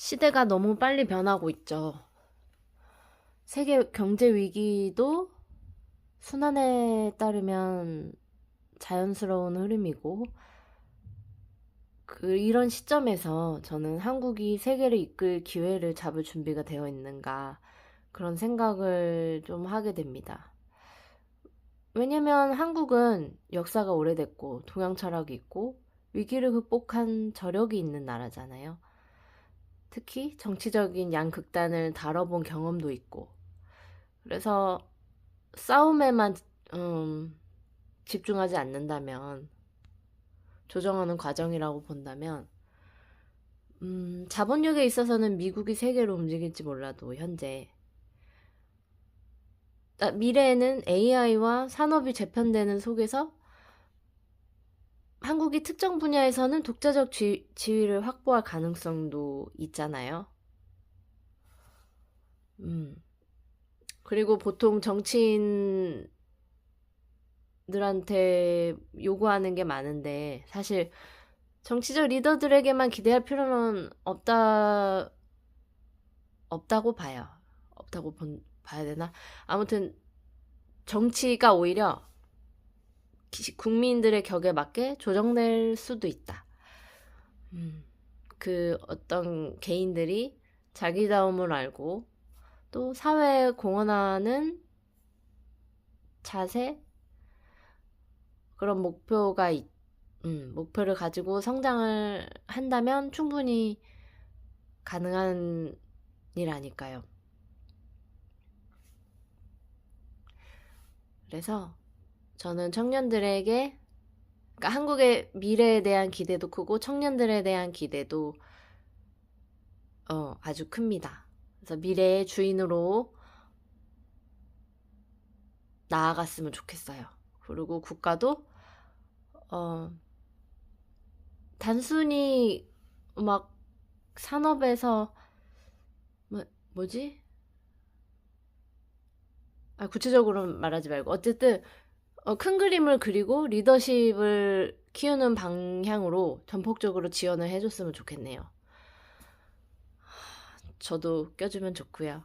시대가 너무 빨리 변하고 있죠. 세계 경제 위기도 순환에 따르면 자연스러운 흐름이고, 그, 이런 시점에서 저는 한국이 세계를 이끌 기회를 잡을 준비가 되어 있는가, 그런 생각을 좀 하게 됩니다. 왜냐면 한국은 역사가 오래됐고, 동양 철학이 있고, 위기를 극복한 저력이 있는 나라잖아요. 특히 정치적인 양극단을 다뤄본 경험도 있고, 그래서 싸움에만 음, 집중하지 않는다면, 조정하는 과정이라고 본다면, 음, 자본력에 있어서는 미국이 세계로 움직일지 몰라도 현재 아, 미래에는 AI와 산업이 재편되는 속에서 한국이 특정 분야에서는 독자적 지, 지위를 확보할 가능성도 있잖아요. 음. 그리고 보통 정치인들한테 요구하는 게 많은데, 사실 정치적 리더들에게만 기대할 필요는 없다, 없다고 봐요. 없다고 본, 봐야 되나? 아무튼, 정치가 오히려 기- 국민들의 격에 맞게 조정될 수도 있다. 음, 그 어떤 개인들이 자기다움을 알고 또 사회에 공헌하는 자세 그런 목표가 있, 음, 목표를 가지고 성장을 한다면 충분히 가능한 일 아닐까요? 그래서 저는 청년들에게 그러니까 한국의 미래에 대한 기대도 크고 청년들에 대한 기대도 어, 아주 큽니다. 그래서 미래의 주인으로 나아갔으면 좋겠어요. 그리고 국가도 어, 단순히 막 산업에서 뭐, 뭐지? 아, 구체적으로 말하지 말고 어쨌든 어, 큰 그림을 그리고 리더십을 키우는 방향으로 전폭적으로 지원을 해줬으면 좋겠네요. 저도 껴주면 좋고요.